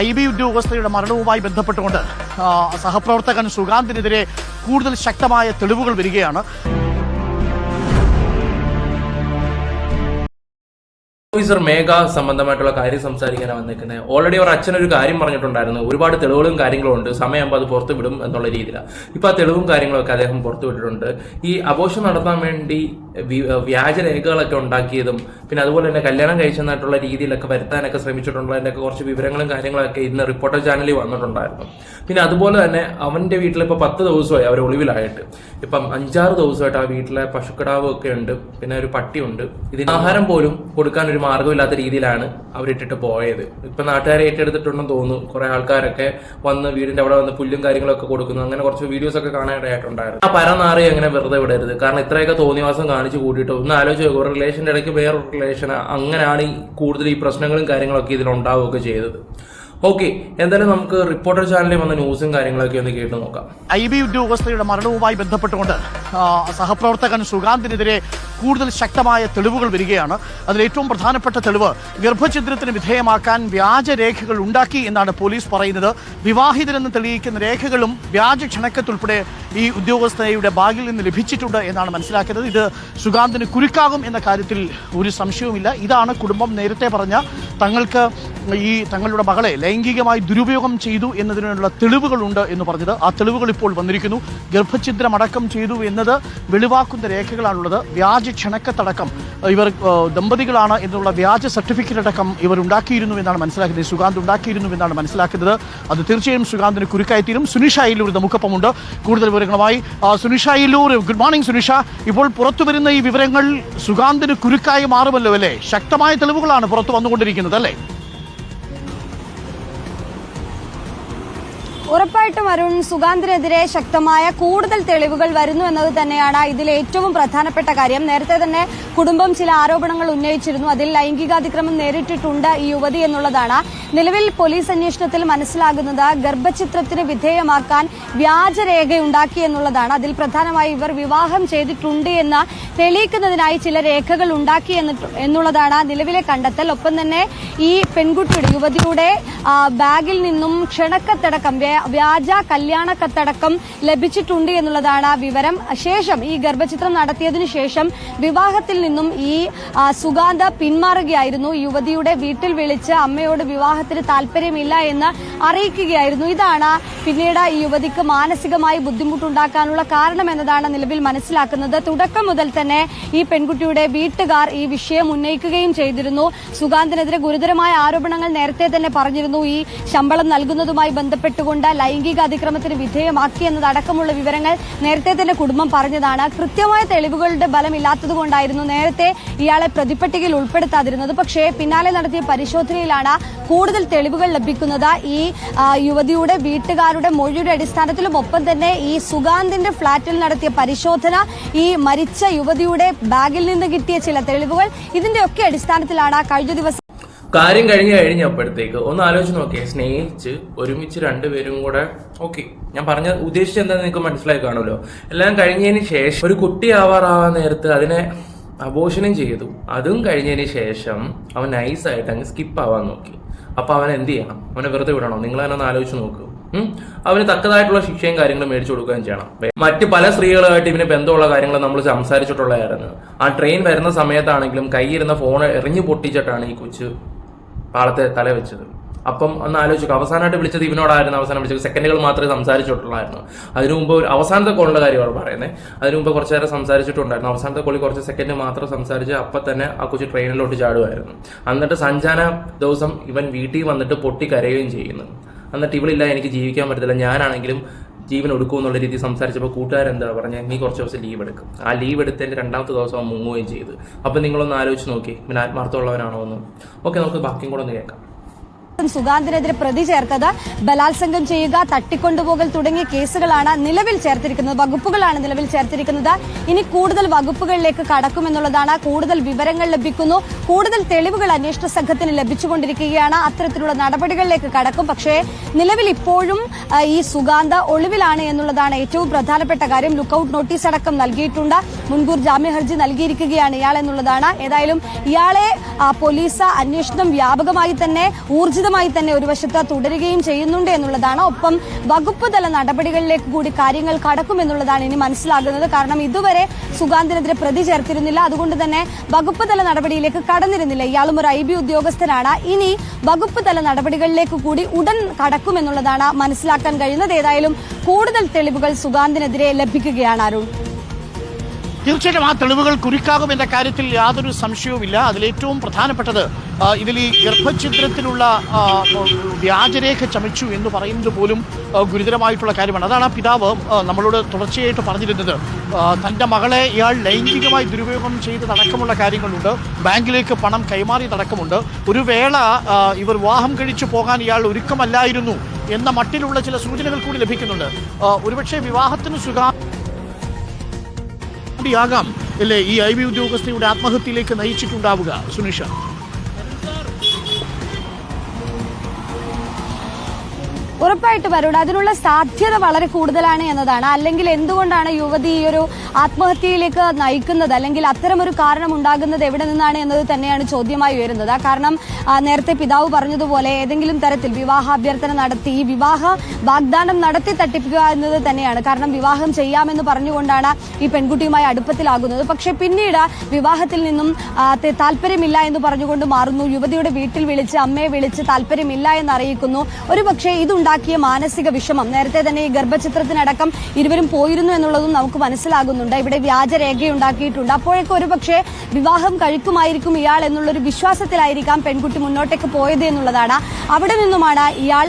I B ഉദ്യോഗസ്ഥയുടെ മരണവുമായി ബന്ധപ്പെട്ടുകൊണ്ട് സഹപ്രവർത്തകൻ സുഗാന്തിനെതിരെ കൂടുതൽ ശക്തമായ തെളിവുകൾ വരികയാണ്. ഓഫീസർ മേഘ സംബന്ധമായിട്ടുള്ള കാര്യം സംസാരിക്കാനാണ് വന്നിരിക്കുന്നത്. ഓൾറെഡി അവർ അച്ഛൻ ഒരു കാര്യം പറഞ്ഞിട്ടുണ്ടായിരുന്നു. ഒരുപാട് തെളിവുകളും കാര്യങ്ങളും ഉണ്ട്. സമയമാകുമ്പോൾ അത് പുറത്ത് വിടും എന്നുള്ള രീതിയിലാണ്. ഇപ്പൊ ആ തെളിവും കാര്യങ്ങളൊക്കെ അദ്ദേഹം പുറത്തു വിട്ടിട്ടുണ്ട്. ഈ അപോഷം നടത്താൻ വേണ്ടി വ്യാജരേഖകളൊക്കെ ഉണ്ടാക്കിയതും പിന്നെ അതുപോലെ തന്നെ കല്യാണം കഴിച്ചെന്നായിട്ടുള്ള രീതിയിലൊക്കെ വരുത്താനൊക്കെ ശ്രമിച്ചിട്ടുള്ളതിന്റെയൊക്കെ കുറച്ച് വിവരങ്ങളും കാര്യങ്ങളൊക്കെ ഇന്ന് റിപ്പോർട്ടർ ചാനലിൽ വന്നിട്ടുണ്ടായിരുന്നു. പിന്നെ അതുപോലെ തന്നെ അവന്റെ വീട്ടിൽ ഇപ്പോൾ പത്ത് ദിവസമായി അവർ ഒളിവിലായിട്ട്. ഇപ്പം അഞ്ചാറ് ദിവസമായിട്ട് ആ വീട്ടിലെ പശുക്കിടാവും ഒക്കെ ഉണ്ട് പിന്നെ ഒരു പട്ടിയുണ്ട് ഇതിന് ആഹാരം പോലും കൊടുക്കാൻ ഒരു മാർഗമില്ലാത്ത രീതിയിലാണ് അവരിട്ടിട്ട് പോയത്. ഇപ്പം നാട്ടുകാരെ ഏറ്റെടുത്തിട്ടുണ്ടെന്ന് തോന്നുന്നു കുറെ ആൾക്കാരൊക്കെ വന്ന് വീടിന്റെ അവിടെ വന്ന് പുല്ലും കാര്യങ്ങളൊക്കെ കൊടുക്കുന്നു അങ്ങനെ കുറച്ച് വീഡിയോസ് ഒക്കെ കാണാനായിട്ടുണ്ടായിരുന്നു ആ പരനാറി അങ്ങനെ വെറുതെ വിടരുത്. കാരണം ഇത്രയൊക്കെ തോന്നിവാസം കാണിച്ചു കൂട്ടിയിട്ടോ. ഒന്ന് ആലോചിച്ച് നോക്കുക ഒരു റിലേഷന്റെ ഇടയ്ക്ക് വേറൊരു റിലേഷൻ അങ്ങനെയാണ് ഈ കൂടുതൽ ഈ പ്രശ്നങ്ങളും കാര്യങ്ങളൊക്കെ ഇതിലുണ്ടാവുകയൊക്കെ ചെയ്തത്. ഓക്കെ എന്തായാലും നമുക്ക് റിപ്പോർട്ടർ ചാനലിൽ വന്ന ന്യൂസും കാര്യങ്ങളൊക്കെ ഒന്ന് കേട്ട് നോക്കാം. ഐ ബി ഉദ്യോഗസ്ഥയുടെ മരണവുമായി ബന്ധപ്പെട്ടുകൊണ്ട് സഹപ്രവർത്തകൻ സുഗാന്തിനെതിരെ കൂടുതൽ ശക്തമായ തെളിവുകൾ വരികയാണ്. അതിൽ ഏറ്റവും പ്രധാനപ്പെട്ട തെളിവ് ഗർഭഛിദ്രത്തിന് വിധേയമാക്കാൻ വ്യാജരേഖകൾ ഉണ്ടാക്കി എന്നാണ് പോലീസ് പറയുന്നത്. വിവാഹിതരെന്ന് തെളിയിക്കുന്ന രേഖകളും വ്യാജ ക്ഷണക്കത്തുൾപ്പെടെ ഈ ഉദ്യോഗസ്ഥയുടെ ബാഗിൽ നിന്ന് ലഭിച്ചിട്ടുണ്ട് എന്നാണ് മനസ്സിലാക്കുന്നത്. ഇത് സുഗാന്തിന് കുരുക്കാകും എന്ന കാര്യത്തിൽ ഒരു സംശയവുമില്ല. ഇതാണ് കുടുംബം നേരത്തെ പറഞ്ഞ തങ്ങൾക്ക് ഈ തങ്ങളുടെ മകളെ ലൈംഗികമായി ദുരുപയോഗം ചെയ്തു എന്നതിനുള്ള തെളിവുകളുണ്ട് എന്ന് പറഞ്ഞത്. ആ തെളിവുകൾ ഇപ്പോൾ വന്നിരിക്കുന്നു. ഗർഭഛിദ്രമടക്കം ചെയ്തു എന്നത് വെളിവാക്കുന്ന രേഖകളാണുള്ളത്. വ്യാജ ക്ഷണക്കത്തടക്കം. ഇവർ ദമ്പതികളാണ് എന്നുള്ള വ്യാജ സർട്ടിഫിക്കറ്റ് അടക്കം ഇവർ ഉണ്ടാക്കിയിരുന്നു എന്നാണ് മനസ്സിലാക്കുന്നത്. സുഗാന്ത് ഉണ്ടാക്കിയിരുന്നു എന്നാണ് മനസ്സിലാക്കുന്നത്. അത് തീർച്ചയായും സുഗാന്തിന് കുരുക്കായിത്തീരും സുനിഷ ഒരു നമുക്കൊപ്പമുണ്ട്. കൂടുതൽ വിവരങ്ങളുമായി ആ, Sunisha Ayyur. Good morning Sunisha. ഇപ്പോൾ പുറത്തു വരുന്ന ഈ വിവരങ്ങൾ സുഗാന്തിന് കുരുക്കായി മാറുമല്ലോ അല്ലേ? ശക്തമായ തെളിവുകളാണ് പുറത്തു വന്നുകൊണ്ടിരിക്കുന്നത് അല്ലേ? ഉറപ്പായിട്ടും അരുൺ സുഗാന്തിനെതിരെ ശക്തമായ കൂടുതൽ തെളിവുകൾ വരുന്നു എന്നത് തന്നെയാണ് ഇതിൽ ഏറ്റവും പ്രധാനപ്പെട്ട കാര്യം. നേരത്തെ തന്നെ കുടുംബം ചില ആരോപണങ്ങൾ ഉന്നയിച്ചിരുന്നു. അതിൽ ലൈംഗികാതിക്രമം നേരിട്ടിട്ടുണ്ട് ഈ യുവതി എന്നുള്ളതാണ്. നിലവിൽ പോലീസ് അന്വേഷണത്തിൽ മനസ്സിലാകുന്നത് ഗർഭചിത്രത്തിന് വിധേയമാക്കാൻ വ്യാജരേഖയുണ്ടാക്കി എന്നുള്ളതാണ്. അതിൽ പ്രധാനമായി ഇവർ വിവാഹം ചെയ്തിട്ടുണ്ട് എന്ന് തെളിയിക്കുന്നതിനായി ചില രേഖകൾ ഉണ്ടാക്കി എന്നുള്ളതാണ് നിലവിലെ കണ്ടെത്തൽ. ഒപ്പം തന്നെ ഈ പെൺകുട്ടിയുടെ യുവതിയുടെ ബാഗിൽ നിന്നും ക്ഷണക്കത്തടക്കം വ്യാജ കല്യാണ കത്തടക്കം ലഭിച്ചിട്ടുണ്ട് എന്നുള്ളതാണ് വിവരം. ശേഷം ഈ ഗർഭചിത്രം നടത്തിയതിനു ശേഷം വിവാഹത്തിൽ നിന്നും ഈ സുഗാന്ത പിന്മാറുകയായിരുന്നു. യുവതിയുടെ വീട്ടിൽ വിളിച്ച് അമ്മയോട് വിവാഹത്തിന് താല്പര്യമില്ല എന്ന് അറിയിക്കുകയായിരുന്നു. ഇതാണ് പിന്നീട് ഈ യുവതിക്ക് മാനസികമായി ബുദ്ധിമുട്ടുണ്ടാക്കാനുള്ള കാരണം എന്നതാണ് നിലവിൽ മനസ്സിലാക്കുന്നത്. തുടക്കം മുതൽ തന്നെ ഈ പെൺകുട്ടിയുടെ വീട്ടുകാർ ഈ വിഷയം ഉന്നയിക്കുകയും ചെയ്തിരുന്നു. സുഗാന്തിനെതിരെ ഗുരുതരമായ ആരോപണങ്ങൾ നേരത്തെ തന്നെ പറഞ്ഞിരുന്നു. ഈ ശമ്പളം നൽകുന്നതുമായി ബന്ധപ്പെട്ടുകൊണ്ട് ലൈംഗിക അതിക്രമത്തിന് വിധേയമാക്കി എന്നതടക്കമുള്ള വിവരങ്ങൾ നേരത്തെ തന്നെ കുടുംബം പറഞ്ഞതാണ്. കൃത്യമായ തെളിവുകളുടെ ബലമില്ലാത്തതുകൊണ്ടായിരുന്നു നേരത്തെ ഇയാളെ പ്രതിപ്പട്ടികയിൽ ഉൾപ്പെടുത്താതിരുന്നത്. പക്ഷേ പിന്നാലെ നടത്തിയ പരിശോധനയിലാണ് കൂടുതൽ തെളിവുകൾ ലഭിക്കുന്നത്. ഈ യുവതിയുടെ വീട്ടുകാരുടെ മൊഴിയുടെ അടിസ്ഥാനത്തിലും ഒപ്പം തന്നെ ഈ സുഗാന്തിന്റെ ഫ്ളാറ്റിൽ നടത്തിയ പരിശോധന ഈ മരിച്ച യുവതിയുടെ ബാഗിൽ നിന്ന് കിട്ടിയ ചില തെളിവുകൾ ഇതിന്റെയൊക്കെ അടിസ്ഥാനത്തിലാണ് കഴിഞ്ഞ ദിവസം കാര്യം കഴിഞ്ഞ് കഴിഞ്ഞപ്പോഴത്തേക്ക് ഒന്ന് ആലോചിച്ച് നോക്കിയേ സ്നേഹിച്ച് ഒരുമിച്ച് രണ്ടുപേരും കൂടെ ഓക്കെ ഞാൻ പറഞ്ഞ ഉദ്ദേശിച്ച എന്താണെന്ന് നിങ്ങൾക്ക് മനസ്സിലായി കാണുമല്ലോ? എല്ലാം കഴിഞ്ഞതിന് ശേഷം ഒരു കുട്ടി കുട്ടിയാവാറാവാൻ നേരത്ത് അതിനെ അബോഷനും ചെയ്തു. അതും കഴിഞ്ഞതിന് ശേഷം അവൻ നൈസായിട്ട് അങ്ങ് സ്കിപ്പ് ആവാൻ നോക്കി. അപ്പൊ അവൻ എന്ത് ചെയ്യണം? അവനെ വെറുതെ വിടണോ? നിങ്ങൾ തന്നെ ഒന്ന് ആലോചിച്ച് നോക്കൂ? അവന് തക്കതായിട്ടുള്ള ശിക്ഷയും കാര്യങ്ങളും മേടിച്ചു കൊടുക്കുകയും ചെയ്യണം. മറ്റ് പല സ്ത്രീകളുമായിട്ട് ഇവന് ബന്ധമുള്ള കാര്യങ്ങൾ നമ്മൾ സംസാരിച്ചിട്ടുള്ളതായിരുന്നു. ആ ട്രെയിൻ വരുന്ന സമയത്താണെങ്കിലും കൈയിരുന്ന ഫോൺ എറിഞ്ഞു പൊട്ടിച്ചിട്ടാണ് ഈ കൊച്ചു പാളത്തെ തല വെച്ചത്. അപ്പം ഒന്ന് ആലോചിച്ചു അവസാനമായിട്ട് വിളിച്ചത് ഇവനോടായിരുന്നു. അവസാനം വിളിച്ചത് സെക്കൻഡുകൾ മാത്രമേ സംസാരിച്ചിട്ടുള്ളായിരുന്നു. അതിനു മുമ്പ് അവസാനത്തെ കോളിന്റെ കാര്യമാണ് പറയുന്നത് അതിനു മുമ്പ് കുറച്ച് നേരം സംസാരിച്ചിട്ടുണ്ടായിരുന്നു. അവസാനത്തെ കോളി കുറച്ച് സെക്കൻഡ് മാത്രം സംസാരിച്ച് അപ്പൊ തന്നെ ആ കൊച്ചു ട്രെയിനിലോട്ട് ചാടുമായിരുന്നു എന്നിട്ട് സഞ്ചാന ദിവസം ഇവൻ വീട്ടിൽ വന്നിട്ട് പൊട്ടി കരയുകയും ചെയ്യുന്നു. എന്നിട്ട് ഇവളില്ല എനിക്ക് ജീവിക്കാൻ പറ്റത്തില്ല. ഞാനാണെങ്കിലും ജീവൻ എടുക്കും എന്നുള്ള രീതിയിൽ സംസാരിച്ചപ്പോൾ കൂട്ടുകാരെന്താ പറഞ്ഞത് നീ കുറച്ച് ദിവസം ലീവ് എടുക്കും. ആ ലീവ് എടുത്തതിന്റെ രണ്ടാമത്തെ ദിവസം അവൻ മുങ്ങുകയും ചെയ്തു. അപ്പം നിങ്ങളൊന്ന് ആലോചിച്ച് നോക്കി പിന്നെ ആത്മാർത്ഥമുള്ളവനാണോ എന്ന്. ഓക്കെ നമുക്ക് ബാക്കിയും കൂടെ ഒന്ന് കേൾക്കാം. സുഗാന്തിനെതിരെ പ്രതി ചേർത്തത് ബലാത്സംഗം ചെയ്യുക തട്ടിക്കൊണ്ടുപോകൽ തുടങ്ങിയ കേസുകളാണ് നിലവിൽ ചേർത്തിരിക്കുന്നത്. വകുപ്പുകളാണ് നിലവിൽ ചേർത്തിരിക്കുന്നത്. ഇനി കൂടുതൽ വകുപ്പുകളിലേക്ക് കടക്കുമെന്നുള്ളതാണ് കൂടുതൽ വിവരങ്ങൾ ലഭിക്കുന്നു. കൂടുതൽ തെളിവുകൾ അന്വേഷണ സംഘത്തിന് ലഭിച്ചുകൊണ്ടിരിക്കുകയാണ്. അത്തരത്തിലുള്ള നടപടികളിലേക്ക് കടക്കും. പക്ഷേ നിലവിൽ ഇപ്പോഴും ഈ സുഗാന്ത ഒളിവിലാണ് എന്നുള്ളതാണ് ഏറ്റവും പ്രധാനപ്പെട്ട കാര്യം. ലുക്കൌട്ട് നോട്ടീസ് അടക്കം നൽകിയിട്ടുണ്ട്. മുൻകൂർ ജാമ്യ ഹർജി നൽകിയിരിക്കുകയാണ് ഇയാൾ എന്നുള്ളതാണ്. ഏതായാലും ഇയാളെ പോലീസ് അന്വേഷണം വ്യാപകമായി തന്നെ ഊർജിതമായി ശക്തമായി തന്നെ ഒരു വശത്ത് തുടരുകയും ചെയ്യുന്നുണ്ട് എന്നുള്ളതാണ്. ഒപ്പം വകുപ്പ് തല നടപടികളിലേക്ക് കൂടി കാര്യങ്ങൾ കടക്കുമെന്നുള്ളതാണ് ഇനി മനസ്സിലാകുന്നത്. കാരണം ഇതുവരെ സുഗാന്തിനെതിരെ പ്രതി ചേർത്തിരുന്നില്ല. അതുകൊണ്ട് തന്നെ വകുപ്പ് തല നടപടിയിലേക്ക് കടന്നിരുന്നില്ല. ഇയാളും ഒരു ഐ ബി ഉദ്യോഗസ്ഥനാണ്. ഇനി വകുപ്പ് തല നടപടികളിലേക്ക് കൂടി ഉടൻ കടക്കുമെന്നുള്ളതാണ് മനസ്സിലാക്കാൻ കഴിയുന്നത്. ഏതായാലും കൂടുതൽ തെളിവുകൾ സുഗാന്തിനെതിരെ ലഭിക്കുകയാണ് അരുൺ. തീർച്ചയായിട്ടും ആ തെളിവുകൾ കുരുക്കാകും എന്ന കാര്യത്തിൽ യാതൊരു സംശയവുമില്ല. അതിലേറ്റവും പ്രധാനപ്പെട്ടത് ഇതിൽ ഈ ഗർഭഛിദ്രത്തിലുള്ള വ്യാജരേഖ ചമച്ചു എന്ന് പറയുന്നത് പോലും ഗുരുതരമായിട്ടുള്ള കാര്യമാണ്. അതാണ് ആ പിതാവ് നമ്മളോട് തുടർച്ചയായിട്ട് പറഞ്ഞിരുന്നത്. തന്റെ മകളെ ഇയാൾ ലൈംഗികമായി ദുരുപയോഗം ചെയ്തതടക്കമുള്ള കാര്യങ്ങളുണ്ട്. ബാങ്കിലേക്ക് പണം കൈമാറിയതടക്കമുണ്ട്. ഒരു വേള ഇവർ വിവാഹം കഴിച്ചു പോകാൻ ഇയാൾ ഒരുക്കമല്ലായിരുന്നു എന്ന മട്ടിലുള്ള ചില സൂചനകൾ കൂടി ലഭിക്കുന്നുണ്ട്. ഒരുപക്ഷെ വിവാഹത്തിന് സുഖാ കൂടിയാകാം അല്ലേ? ഈ ഐ ബി ഉദ്യോഗസ്ഥയുടെ ആത്മഹത്യയിലേക്ക് നയിച്ചിട്ടുണ്ടാവുക. സുനിഷ. ഉറപ്പായിട്ട് വരൂട അതിനുള്ള സാധ്യത വളരെ കൂടുതലാണ് എന്നതാണ്. അല്ലെങ്കിൽ എന്തുകൊണ്ടാണ് യുവതി ഈ ഒരു ആത്മഹത്യയിലേക്ക് നയിക്കുന്നത് അല്ലെങ്കിൽ അത്തരമൊരു കാരണം ഉണ്ടാകുന്നത് എവിടെ നിന്നാണ് എന്നത് തന്നെയാണ് ചോദ്യമായി ഉയരുന്നത്. കാരണം നേരത്തെ പിതാവ് പറഞ്ഞതുപോലെ ഏതെങ്കിലും തരത്തിൽ വിവാഹാഭ്യർത്ഥന നടത്തി വിവാഹ വാഗ്ദാനം നടത്തി തട്ടിപ്പിക്കുക എന്നത് തന്നെയാണ്. കാരണം വിവാഹം ചെയ്യാമെന്ന് പറഞ്ഞുകൊണ്ടാണ് ഈ പെൺകുട്ടിയുമായി അടുപ്പത്തിലാകുന്നത്. പക്ഷേ പിന്നീട് വിവാഹത്തിൽ നിന്നും താല്പര്യമില്ല എന്ന് പറഞ്ഞുകൊണ്ട് മാറുന്നു. യുവതിയുടെ വീട്ടിൽ വിളിച്ച് അമ്മയെ വിളിച്ച് താല്പര്യമില്ല എന്ന് അറിയിക്കുന്നു. ഒരു പക്ഷേ ഇതുണ്ടാക്കിയ മാനസിക വിഷമം നേരത്തെ തന്നെ ഈ ഗർഭചിത്രത്തിനടക്കം ഇരുവരും പോയിരുന്നു എന്നുള്ളതും നമുക്ക് മനസ്സിലാകുന്നുണ്ട് ഇവിടെ വ്യാജരേഖയുണ്ടാക്കിയിട്ടുണ്ട്. അപ്പോഴേക്കും ഒരു പക്ഷേ വിവാഹം കഴിക്കുമായിരിക്കും ഇയാൾ എന്നുള്ളൊരു വിശ്വാസത്തിലായിരിക്കാം പെൺകുട്ടി മുന്നോട്ടേക്ക് പോയത് എന്നുള്ളതാണ്. അവിടെ നിന്നുമാണ് ഇയാൾ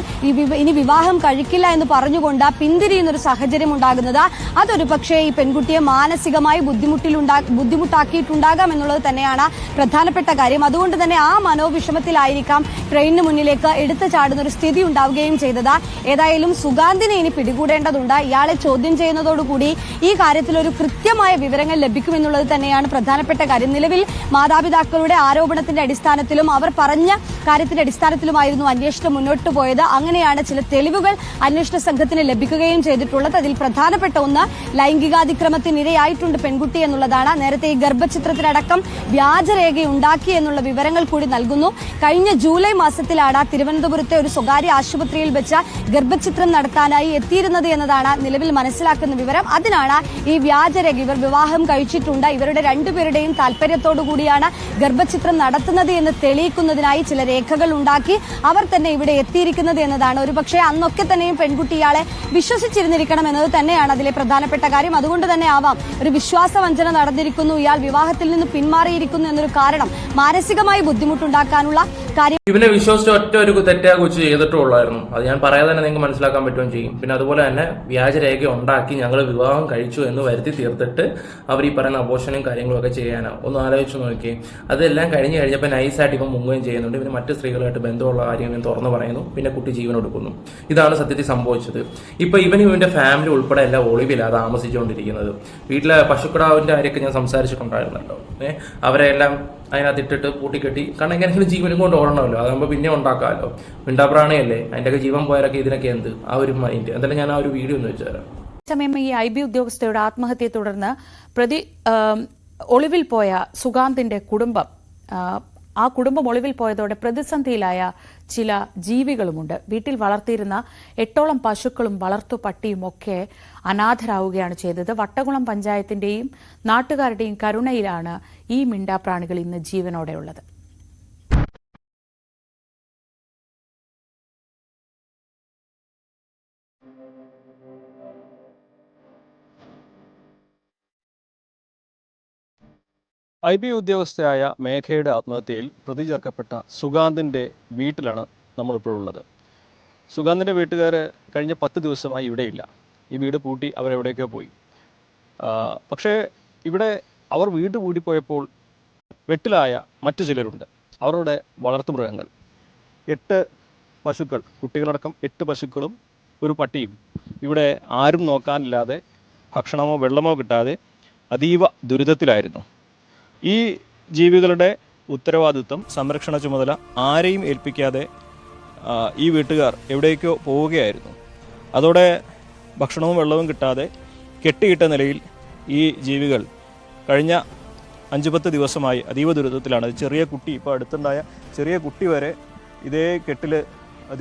ഇനി വിവാഹം കഴിക്കില്ല എന്ന് പറഞ്ഞുകൊണ്ട് പിന്തിരിയുന്ന ഒരു സാഹചര്യം ഉണ്ടാകുന്നത്. അതൊരു പക്ഷേ ഈ പെൺകുട്ടിയെ മാനസികമായി ബുദ്ധിമുട്ടിലുണ്ടാ ബുദ്ധിമുട്ടാക്കിയിട്ടുണ്ടാകാം എന്നുള്ളത് തന്നെയാണ് പ്രധാനപ്പെട്ട കാര്യം. അതുകൊണ്ട് തന്നെ ആ മനോവിഷമത്തിലായിരിക്കാം ട്രെയിനിന് മുന്നിലേക്ക് എടുത്തു ചാടുന്ന ഒരു സ്ഥിതി ഉണ്ടാവുകയും ചെയ്തത്. ഏതായാലും സുഗാന്തിനെ ഇനി പിടികൂടേണ്ടതുണ്ട്. ഇയാളെ ചോദ്യം ചെയ്യുന്നതോടുകൂടി ഈ കാര്യത്തിൽ ഒരു കൃത്യമായ വിവരങ്ങൾ ലഭിക്കുമെന്നുള്ളത് തന്നെയാണ് പ്രധാനപ്പെട്ട കാര്യം. നിലവിൽ മാതാപിതാക്കളുടെ ആരോപണത്തിന്റെ അടിസ്ഥാനത്തിലും അവർ പറഞ്ഞ കാര്യത്തിന്റെ അടിസ്ഥാനത്തിലുമായിരുന്നു അന്വേഷണം മുന്നോട്ട് പോയത്. അങ്ങനെയാണ് ചില തെളിവുകൾ അന്വേഷണ സംഘത്തിന് ലഭിക്കുകയും ചെയ്തിട്ടുള്ളത്. അതിൽ പ്രധാനപ്പെട്ട ഒന്ന് ലൈംഗികാതിക്രമത്തിനിരയായിട്ടുണ്ട് പെൺകുട്ടി എന്നുള്ളതാണ്. നേരത്തെ ഈ ഗർഭചിത്രത്തിനടക്കം വ്യാജരേഖ ഉണ്ടാക്കി എന്നുള്ള വിവരങ്ങൾ കൂടി നൽകുന്നു. കഴിഞ്ഞ ജൂലൈ മാസത്തിലാണ് തിരുവനന്തപുരത്തെ ഒരു സ്വകാര്യ ആശുപത്രിയിൽ വെച്ച് ഗർഭചിത്രം നടത്താനായി എത്തിയിരുന്നത് എന്നതാണ് നിലവിൽ മനസ്സിലാക്കുന്ന വിവരം. അതിനാണ് ഈ വ്യാജരേഖ ഇവർ വിവാഹം കഴിച്ചിട്ടുണ്ട്. ഇവരുടെ രണ്ടുപേരുടെയും താല്പര്യത്തോടു കൂടിയാണ് ഗർഭചിത്രം നടത്തുന്നത് എന്ന് തെളിയിക്കുന്നതിനായി ചില രേഖകൾ ഉണ്ടാക്കി അവർ തന്നെ ഇവിടെ എത്തിയിരിക്കുന്നത് എന്നതാണ്. ഒരുപക്ഷെ അന്നൊക്കെ തന്നെയും പെൺകുട്ടി ഇയാളെ വിശ്വസിച്ചിരുന്നിരിക്കണം എന്നത് തന്നെയാണ് അതിലെ പ്രധാനപ്പെട്ട കാര്യം. അതുകൊണ്ട് തന്നെ ആവാം. ഒരു വിശ്വാസവഞ്ചന നടന്നിരിക്കുന്നു. ഇയാൾ വിവാഹത്തിൽ നിന്ന് പിന്മാറിയിരിക്കുന്നു എന്നൊരു കാരണം മാനസികമായി ബുദ്ധിമുട്ടുണ്ടാക്കാനുള്ള ഇവനെ വിശ്വസിച്ച ഒറ്റ ഒരു തെറ്റാ കൊച്ചു ചെയ്തിട്ടുള്ളായിരുന്നു. അത് ഞാൻ പറയാതെ തന്നെ നിങ്ങൾക്ക് മനസ്സിലാക്കാൻ പറ്റുകയും ചെയ്യും. പിന്നെ അതുപോലെ തന്നെ വ്യാജരേഖ ഉണ്ടാക്കി ഞങ്ങൾ വിവാഹം കഴിച്ചു എന്ന് വരുത്തി തീർത്തിട്ട് അവർ ഈ പറയുന്ന അബോഷനും കാര്യങ്ങളൊക്കെ ചെയ്യാനാണ് ഒന്ന് ആലോചിച്ച് നോക്കി അതെല്ലാം കഴിഞ്ഞ് കഴിഞ്ഞപ്പോൾ നൈസായിട്ട് ഇപ്പം മുങ്ങുകയും ചെയ്യുന്നുണ്ട്. പിന്നെ മറ്റ് സ്ത്രീകളായിട്ട് ബന്ധമുള്ള കാര്യം തുറന്നു പറയുന്നു. പിന്നെ കുട്ടി ജീവൻ കൊടുക്കുന്നു ഇതാണ് സത്യത്തിൽ സംഭവിച്ചത്. ഇപ്പൊ ഇവനും ഇവന്റെ ഫാമിലി ഉൾപ്പെടെ എല്ലാം ഒളിവിലാണ് താമസിച്ചുകൊണ്ടിരിക്കുന്നത്. വീട്ടിലെ പശുക്കടാവിന്റെ കാര്യമൊക്കെ ഞാൻ സംസാരിച്ചിട്ടുണ്ടായിരുന്നല്ലോ. ഏഹ് അവരെ എല്ലാം അതിനകത്ത് ഇട്ടിട്ട് പൂട്ടിക്കെട്ടി. കാരണം എങ്ങനെയെങ്കിലും ജീവനും കൊണ്ട് ഓടണമല്ലോ. അതാകുമ്പോൾ പിന്നെ ഉണ്ടാക്കാമല്ലോ. മിണ്ടാപ്രാണിയല്ലേ? അതിന്റെയൊക്കെ ജീവൻ പോയാലൊക്കെ ഇതിനൊക്കെ എന്ത്? ആ ഒരു മൈൻഡ് എന്തായാലും ഞാൻ ആ ഒരു വീഡിയോ ഒന്ന് വെച്ചു തരാം. സമയം ഈ ഐ ബി ഉദ്യോഗസ്ഥയുടെ ആത്മഹത്യയെ തുടർന്ന് പ്രതി ഒളിവിൽ പോയ സുഗാന്തിന്റെ കുടുംബം ആ, കുടുംബം ഒളിവിൽ പോയതോടെ പ്രതിസന്ധിയിലായ ചില ജീവികളുമുണ്ട്. വീട്ടിൽ വളർത്തിയിരുന്ന എട്ടോളം പശുക്കളും വളർത്തു പട്ടിയും ഒക്കെ അനാഥരാവുകയാണ് ചെയ്തത്. വട്ടകുളം പഞ്ചായത്തിന്റെയും നാട്ടുകാരുടെയും കരുണയിലാണ് ഈ മിണ്ടാപ്രാണികൾ ഇന്ന് ജീവനോടെയുള്ളത്. ഐ ബി ഉദ്യോഗസ്ഥയായ മേഘയുടെ ആത്മഹത്യയിൽ പ്രതി ചേർക്കപ്പെട്ട സുഗാന്തിന്റെ വീട്ടിലാണ് നമ്മളിപ്പോഴുള്ളത് സുഗാന്തിന്റെ വീട്ടുകാർ കഴിഞ്ഞ പത്ത് ദിവസമായി ഇവിടെയില്ല. ഈ വീട് പൂട്ടി അവരെവിടേക്കോ പോയി. പക്ഷേ ഇവിടെ അവർ വീട് പൂട്ടിപ്പോയപ്പോൾ വെട്ടിലായ മറ്റു ചിലരുണ്ട്. അവരുടെ വളർത്തുമൃഗങ്ങൾ എട്ട് പശുക്കൾ കുട്ടികളടക്കം എട്ട് പശുക്കളും ഒരു പട്ടിയും. ഇവിടെ ആരും നോക്കാനില്ലാതെ ഭക്ഷണമോ വെള്ളമോ കിട്ടാതെ അതീവ ദുരിതത്തിലായിരുന്നു. ഈ ജീവികളുടെ ഉത്തരവാദിത്വം സംരക്ഷണ ചുമതല ആരെയും ഏൽപ്പിക്കാതെ ഈ വീട്ടുകാർ എവിടേക്കോ പോവുകയായിരുന്നു. അതോടെ ഭക്ഷണവും വെള്ളവും കിട്ടാതെ കെട്ടിയിട്ട നിലയിൽ ഈ ജീവികൾ കഴിഞ്ഞ അഞ്ച് പത്ത് ദിവസമായി അതീവ ദുരിതത്തിലാണ്. ചെറിയ കുട്ടി ഇപ്പോൾ അടുത്തുണ്ടായ ചെറിയ കുട്ടി വരെ ഇതേ കെട്ടിൽ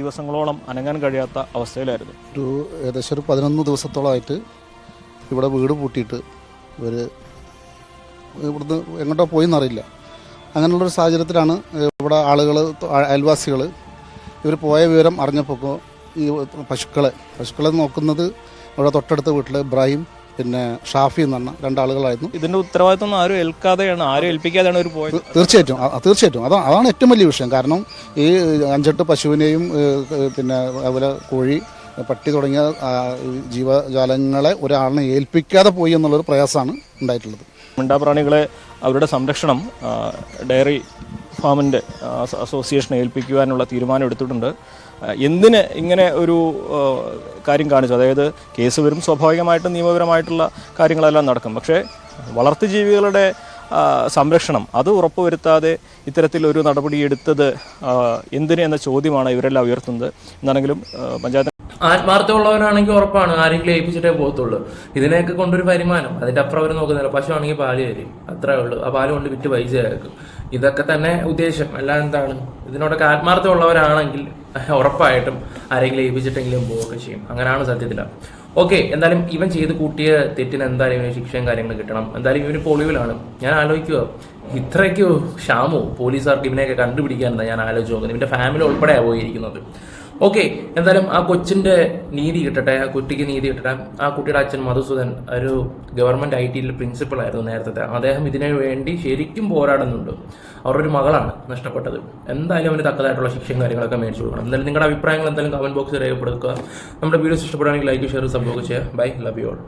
ദിവസങ്ങളോളം അനങ്ങാൻ കഴിയാത്ത അവസ്ഥയിലായിരുന്നു. ഒരു ഏകദേശം ഒരു പതിനൊന്ന് ദിവസത്തോളമായിട്ട് ഇവിടെ വീട് പൂട്ടിയിട്ട് ഇവർ ഇവിടുന്ന് എങ്ങോട്ടോ പോയി എന്നറിയില്ല അങ്ങനെയുള്ളൊരു സാഹചര്യത്തിലാണ് ഇവിടെ ആളുകൾ അയൽവാസികൾ ഇവർ പോയ വിവരം അറിഞ്ഞപ്പോൾ ഈ പശുക്കളെ പശുക്കളെ നോക്കുന്നത് ഇവിടെ തൊട്ടടുത്ത വീട്ടിൽ ഇബ്രാഹിം പിന്നെ ഷാഫി എന്ന് പറഞ്ഞ രണ്ടാളുകളായിരുന്നു. ഇതിന്റെ ഉത്തരവാദിത്വം ആരും ഏൽക്കാതെയാണ് ആരും ഏൽപ്പിക്കാതെയാണ് ഒരു പോയത്? തീർച്ചയായിട്ടും തീർച്ചയായിട്ടും. അതാണ് അതാണ് ഏറ്റവും വലിയ വിഷയം. കാരണം ഈ അഞ്ചെട്ട് പശുവിനെയും പിന്നെ അതുപോലെ കോഴി പട്ടി തുടങ്ങിയ ജീവജാലങ്ങളെ ഒരാളിനെ ഏൽപ്പിക്കാതെ പോയി എന്നുള്ളൊരു പ്രയാസമാണ് ഉണ്ടായിട്ടുള്ളത്. മിണ്ടാപ്രാണികളെ അവരുടെ സംരക്ഷണം ഡയറി ഫാമിന്റെ അസോസിയേഷനെ ഏൽപ്പിക്കുവാനുള്ള തീരുമാനം എടുത്തിട്ടുണ്ട്. എന്തിന് ഇങ്ങനെ ഒരു കാര്യം കാണിച്ചു? അതായത് കേസ് വരും സ്വാഭാവികമായിട്ടും നിയമപരമായിട്ടുള്ള കാര്യങ്ങളെല്ലാം നടക്കും. പക്ഷേ വളർത്തു ജീവികളുടെ സംരക്ഷണം അത് ഉറപ്പുവരുത്താതെ ഇത്തരത്തിലൊരു നടപടി എടുത്തത് എന്തിന് എന്ന ചോദ്യമാണ് ഇവരെല്ലാം ഉയർത്തുന്നത്. എന്നാണെങ്കിലും പഞ്ചായത്ത് ആത്മാർത്ഥമുള്ളവരാണെങ്കിൽ ഉറപ്പാണ് ആരെങ്കിലും ഏൽപ്പിച്ചിട്ടേ പോകത്തുള്ളൂ. ഇതിനെയൊക്കെ കൊണ്ടൊരു വരുമാനം. അതിന്റെ അപ്പുറം അവർ നോക്കുന്നില്ല. പശു ആണെങ്കിൽ പാൽ തരും. അത്രേ ഉള്ളൂ. ആ പാൽ കൊണ്ട് വിറ്റ് പൈസ ആക്കും ഇതൊക്കെ തന്നെ ഉദ്ദേശം. അല്ല എന്താണ്? ഇതിനോടൊക്കെ ആത്മാർത്ഥമുള്ളവരാണെങ്കിൽ ഉറപ്പായിട്ടും ആരെങ്കിലും ഏൽപ്പിച്ചിട്ടെങ്കിലും പോവുകയൊക്കെ ചെയ്യും. അങ്ങനെയാണ് സത്യത്തിൽ. ഓക്കെ എന്തായാലും ഇവൻ ചെയ്ത് കൂട്ടിയ തെറ്റിന് എന്തായാലും ഇവന് ശിക്ഷയും കാര്യങ്ങളും കിട്ടണം. എന്തായാലും ഇവന് പൊളിവിലാണ്. ഞാൻ ആലോചിക്കുക ഇത്രയ്ക്കോ ക്ഷാമോ പോലീസുകാർക്ക് ഇവനെയൊക്കെ കണ്ടുപിടിക്കാൻ എന്താ ഞാൻ ആലോചിച്ച് നോക്കുന്നത്? ഇവന്റെ ഫാമിലി ഉൾപ്പെടെയാണ് പോയിരിക്കുന്നത്. ഓക്കെ എന്തായാലും ആ കൊച്ചിന്റെ നീതി കിട്ടട്ടെ ആ കുട്ടിക്ക് നീതി കിട്ടട്ടെ. ആ കുട്ടിയുടെ അച്ഛൻ മധുസൂദൻ ഒരു ഗവൺമെന്റ് ഐ ടിയിൽ പ്രിൻസിപ്പൾ ആയിരുന്നു നേരത്തെ അദ്ദേഹം ഇതിനു വേണ്ടി ശരിക്കും പോരാടുന്നുണ്ട്. അവരുടെ ഒരു മകളാണ് നഷ്ടപ്പെട്ടത്. എന്തായാലും അവന് തക്കതായിട്ടുള്ള ശിക്ഷയും കാര്യങ്ങളൊക്കെ മേടിച്ചു കൊടുക്കണം. എന്തായാലും നിങ്ങളുടെ അഭിപ്രായങ്ങൾ എന്തായാലും കമന്റ് ബോക്സിൽ രേഖപ്പെടുത്തുക. നമ്മുടെ വീഡിയോസ് ഇഷ്ടപ്പെടുകയാണെങ്കിൽ ലൈക്ക് ഷെയർ സംഭവം ചെയ്യുക. Bye love you all